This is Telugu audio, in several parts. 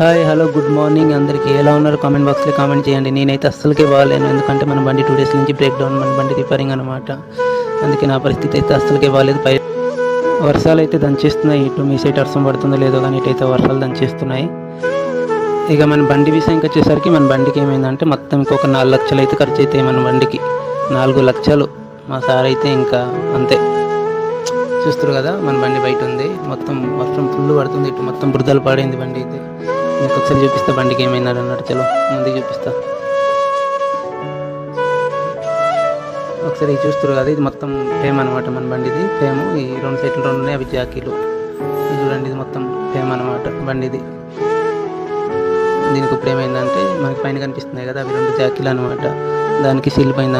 హాయ్ హలో గుడ్ మార్నింగ్ అందరికీ ఎలా ఉన్నారు? కామెంట్ బాక్స్లో కామెంట్ చేయండి. నేనైతే అస్సలకే బాగాలేను. ఎందుకంటే మన బండి టూ డేస్ నుంచి బ్రేక్ డౌన్ మన బండి రిపేరింగ్ అనమాట అందుకే నా పరిస్థితి అయితే అస్సలకే బాగాలేదు. పై వర్షాలు అయితే దంచేస్తున్నాయి. ఇటు మీ సైడ్ వర్షం పడుతుందో లేదో కానీ ఇటైతే వర్షాలు దంచేస్తున్నాయి. ఇక మన బండి విషయంకి వచ్చేసరికి మన బండికి ఏమైందంటే మొత్తం ఇంకొక నాలుగు లక్షలు అయితే ఖర్చు అవుతాయి మన బండికి. నాలుగు లక్షలు. మా సార్ అయితే ఇంకా అంతే. చూస్తారు కదా మన బండి బయట ఉంది. మొత్తం వర్షం ఫుల్ పడుతుంది. ఇటు మొత్తం బురదలు పాడైంది బండి అయితే. మీకు ఒకసారి చూపిస్తా బండికి ఏమైంది అన్నట్టు చలో ముందుకు చూపిస్తా. ఒకసారి చూస్తారు కదా ఇది మొత్తం ఫేమ్ అనమాట మన బండిది ఫేమ్ ఈ రెండు సైట్లు రెండు ఉన్నాయి అవి జాకీలు. ఇది చూడండి ఇది మొత్తం ఫేమ్ అనమాట బండిది. దీనికి ఇప్పుడు ఏమైందంటే మనకి పైన కనిపిస్తున్నాయి కదా అవి రెండు జాకీలు అనమాట దానికి సీల్ పోయింది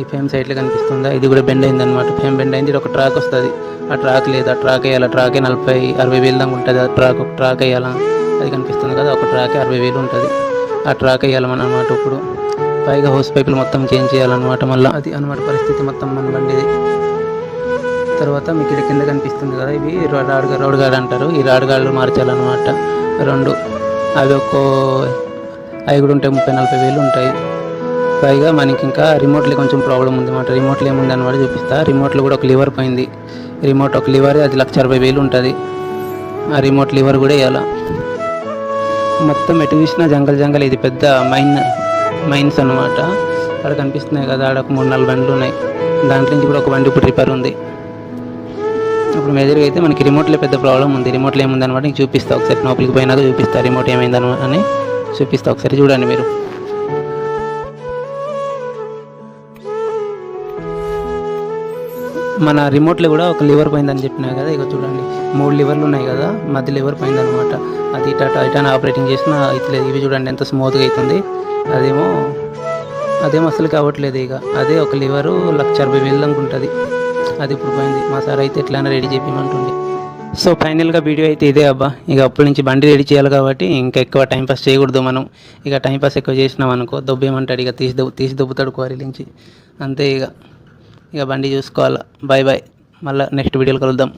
ఈ ఫేమ్ సైడ్లో కనిపిస్తుందా? ఇది కూడా బెండ్ అయింది అనమాట ఫేమ్ బెండ్ అయింది ఇది ఒక ట్రాక్ వస్తుంది. ఆ ట్రాక్ లేదు ఆ ట్రాక్ వేయాలి ట్రాకే నలభై అరవై వేలు దాకా ఉంటుంది ఆ ట్రాక్ ఒక ట్రాక్ వేయాలా? అది కనిపిస్తుంది కదా ఒక ట్రాకే అరవై వేలు ఉంటుంది. ఆ ట్రాక్ వేయాలమని అనమాట ఇప్పుడు. పైగా హౌస్ పైపులు మొత్తం చేంజ్ చేయాలన్నమాట మళ్ళీ. అది అనమాట పరిస్థితి మొత్తం మన బండిది. తర్వాత మీకు ఇక్కడ కింద కనిపిస్తుంది కదా ఇవి రాడ్ రోడ్ గార్డ్ అంటారు. ఈ రాడ్ గార్డులు మార్చాలన్నమాట. రెండు. అవి ఒక్కో అవి కూడా ఉంటాయి ముప్పై నలభై వేలు ఉంటాయి. పైగా మనకి ఇంకా రిమోట్లో కొంచెం ప్రాబ్లం ఉంది అన్నమాట రిమోట్లో ఏముంది అనమాట చూపిస్తా. రిమోట్లో కూడా ఒక లివర్ పోయింది. రిమోట్ ఒక లివర్ అది లక్ష అరవై వేలు ఉంటుంది. ఆ రిమోట్ లివర్ కూడా వేయాలా? మొత్తం ఎటు చూసినా జంగల్ జంగల్ ఇది పెద్ద మైన్ మైన్స్ అనమాట అక్కడ కనిపిస్తున్నాయి కదా ఆడ ఒక మూడు నాలుగు బండ్లు ఉన్నాయి. దాంట్లో నుంచి కూడా ఒక బండి ఇప్పుడు రిపేర్ ఉంది. ఇప్పుడు మేజర్గా అయితే మనకి రిమోట్లో పెద్ద ప్రాబ్లం ఉంది. రిమోట్లో ఏముంది అనమాట నీకు చూపిస్తా. ఒకసారి లోపలికి పోయినాక చూపిస్తా. రిమోట్ ఏమైందని అని చూపిస్తా. ఒకసారి చూడండి మీరు. మన రిమోట్లో కూడా ఒక లివర్ పోయిందని చెప్పినా కదా ఇక చూడండి. మూడు లివర్లు ఉన్నాయి కదా మధ్య లివర్ పోయిందనమాట అది ఇట ఇటాన్ ఆపరేటింగ్ చేసిన ఇట్లేదు ఇవి చూడండి ఎంత స్మూత్గా అవుతుంది అదేమో అదేమో అసలు కావట్లేదు ఇక అదే ఒక లివరు లక్ష అరవై వేలు ఉంటుంది. అది ఇప్పుడు పోయింది. మా సార్ అయితే ఎట్లైనా రెడీ చేయమంటుండే సో ఫైనల్గా వీడియో అయితే ఇదే అబ్బా. ఇక అప్పటి నుంచి బండి రెడీ చేయాలి కాబట్టి ఇంకా ఎక్కువ టైంపాస్ చేయకూడదు మనం. ఇక టైంపాస్ ఎక్కువ చేసినాం అనుకో దొబ్బేమంటాడు ఇక తీసి దొబ్బు తీసి దొబ్బుతాడు క్వారీ నుంచి. అంతే ఇక ఇక బండి చూసుకోవాలా. బాయ్ బాయ్ మళ్ళీ నెక్స్ట్ వీడియోలో కలుద్దాం.